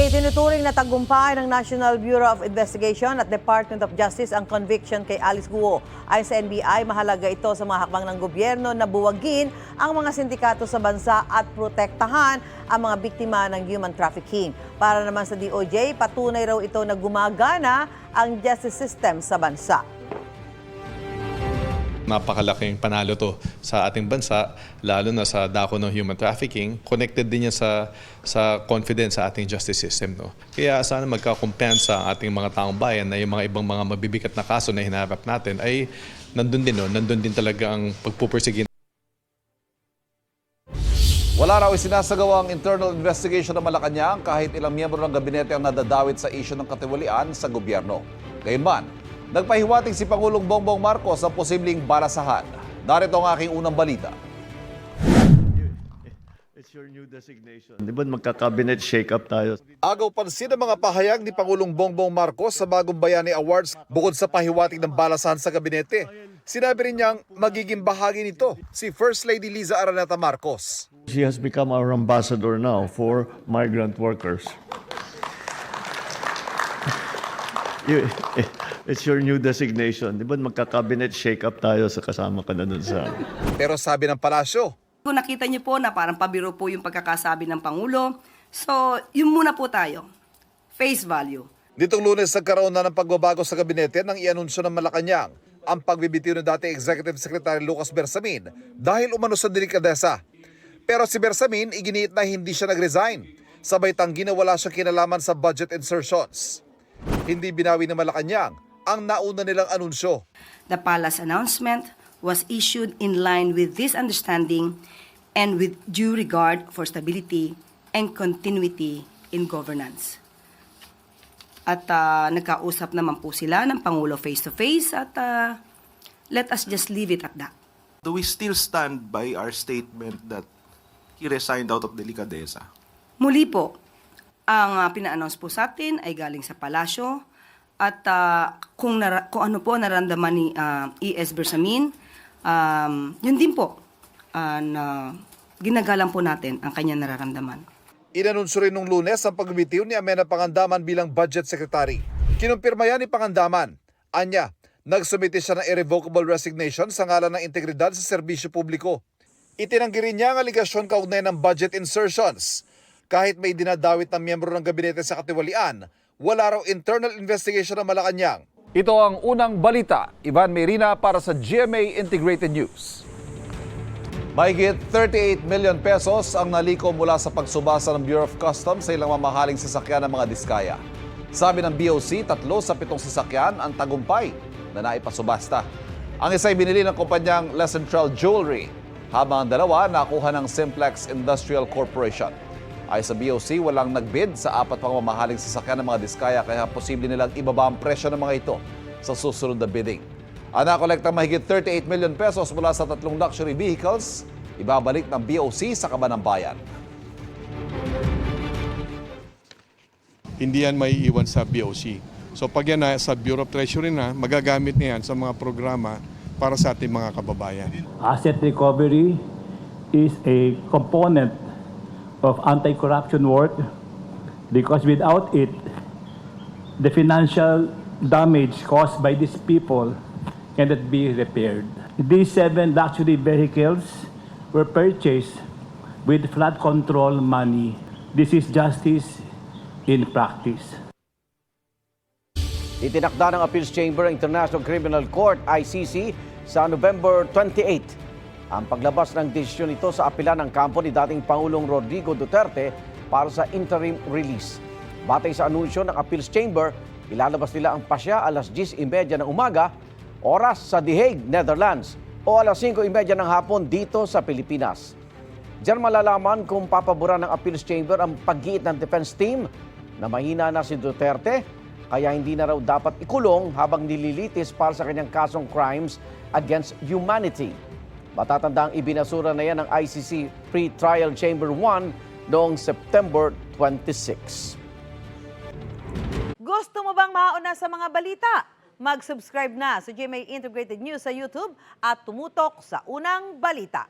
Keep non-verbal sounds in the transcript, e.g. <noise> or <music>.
Itinuturing na tagumpay ng National Bureau of Investigation at Department of Justice ang conviction kay Alice Guo. Ayon sa NBI, mahalaga ito sa mga hakbang ng gobyerno na buwagin ang mga sindikato sa bansa at protektahan ang mga biktima ng human trafficking. Para naman sa DOJ, patunay raw ito na gumagana ang justice system sa bansa. Napakalaking panalo to sa ating bansa, lalo na sa dako ng human trafficking. Connected din yan sa, sa confidence sa ating justice system. No? Kaya sana magkakumpensa ang ating mga taong bayan na yung mga ibang mga mabibigat na kaso na hinaharap natin ay nandun din, no? nandun din talaga ang pagpupursige Wala raw isinasagawa ang internal investigation ng Malacanang kahit ilang miyembro ng gabinete ang nadadawit sa isyu ng katiwalian sa gobyerno. Gayunman, nagpahiwatig si Pangulong Bongbong Marcos sa posibleng barasahan. Narito ang aking unang balita. It's your new designation. Di ba magka-cabinet shake-up tayo? Agaw pansin ang mga pahayag ni Pangulong Bongbong Marcos sa Bagong Bayani Awards bukod sa pahiwatig ng balasahan sa gabinete. Sinabi rin niyang magiging bahagi nito si First Lady Liza Araneta Marcos. She has become our ambassador now for migrant workers. You- <laughs> It's your new designation. Di ba magka-cabinet shake-up tayo sa kasama ka na dun sa... Pero sabi ng palasyo, Kung nakita niyo po na parang pabiro po yung pagkakasabi ng Pangulo, so yun muna po tayo. Face value. Nitong lunes nagkaroon na ng pagbabago sa gabinete nang ianunsyo ng Malacanang ang pagbibitiw ng dati Executive Secretary Lucas Bersamin dahil umano sa delikadesa. Pero si Bersamin iginiit na hindi siya nag-resign. Sabay tanggi na wala siyang kinalaman sa budget insertions. Hindi binawi ng Malacanang ang nauna nilang anunsyo. The palace announcement was issued in line with this understanding and with due regard for stability and continuity in governance. At ah, nagkausap naman po sila ng Pangulo face-to-face at ah, let us just leave it at that. Do we still stand by our statement that he resigned out of delicadeza? Muli po, ang uh, pina-announce po sa atin ay galing sa palasyo at ah, kung, nara- kung ano po naramdaman ni ah, E.S. Bersamin, um, yun din po ah, na ginagalang po natin ang kanyang nararamdaman. Inanunsyo rin nung lunes ang pagbibitiw ni Amena Pangandaman bilang budget secretary. Kinumpirma yan ni Pangandaman. Anya, nagsumite siya ng irrevocable resignation sa ngalan ng integridad sa serbisyo publiko. Itinanggi rin niya ang aligasyon kaugnay ng budget insertions. Kahit may dinadawit ng miyembro ng gabinete sa katiwalian, wala raw internal investigation ng Malacanang. Ito ang unang balita. Ivan Merina para sa GMA Integrated News. Mahigit 38 million pesos ang naliko mula sa pagsubasa ng Bureau of Customs sa ilang mamahaling sasakyan ng mga diskaya. Sabi ng BOC, tatlo sa pitong sasakyan ang tagumpay na naipasubasta. Ang isa'y binili ng kumpanyang Les Central Jewelry, habang ang dalawa nakuha ng Simplex Industrial Corporation. Ay sa BOC, walang nagbid sa apat pang mamahaling sasakyan ng mga diskaya kaya posible nilang ibaba ang presyo ng mga ito sa susunod na bidding. Ang nakolekta mahigit 38 million pesos mula sa tatlong luxury vehicles, ibabalik ng BOC sa kaban ng bayan. hindi yan may iwan sa BOC. So pag yan na sa Bureau of Treasury na, magagamit na yan sa mga programa para sa ating mga kababayan. Asset recovery is a component of anti-corruption work because without it, the financial damage caused by these people cannot be repaired. These seven luxury vehicles were purchased with flood control money. This is justice in practice. Itinakda ng Appeals Chamber International Criminal Court, ICC, sa November 28. Ang paglabas ng desisyon ito sa apela ng kampo ni dating Pangulong Rodrigo Duterte para sa interim release. Batay sa anunsyo ng Appeals Chamber, ilalabas nila ang pasya alas 10.30 ng umaga, oras sa The Hague, Netherlands, o alas 5.30 ng hapon dito sa Pilipinas. Diyan malalaman kung papaboran ng Appeals Chamber ang paggiit ng defense team na mahina na si Duterte kaya hindi na raw dapat ikulong habang nililitis para sa kanyang kasong crimes against humanity. Matatandang ibinasura na yan ng ICC Pre-Trial Chamber 1 noong September 26. Gusto mo bang mauna sa mga balita? Mag-subscribe na sa GMA Integrated News sa YouTube at tumutok sa unang balita.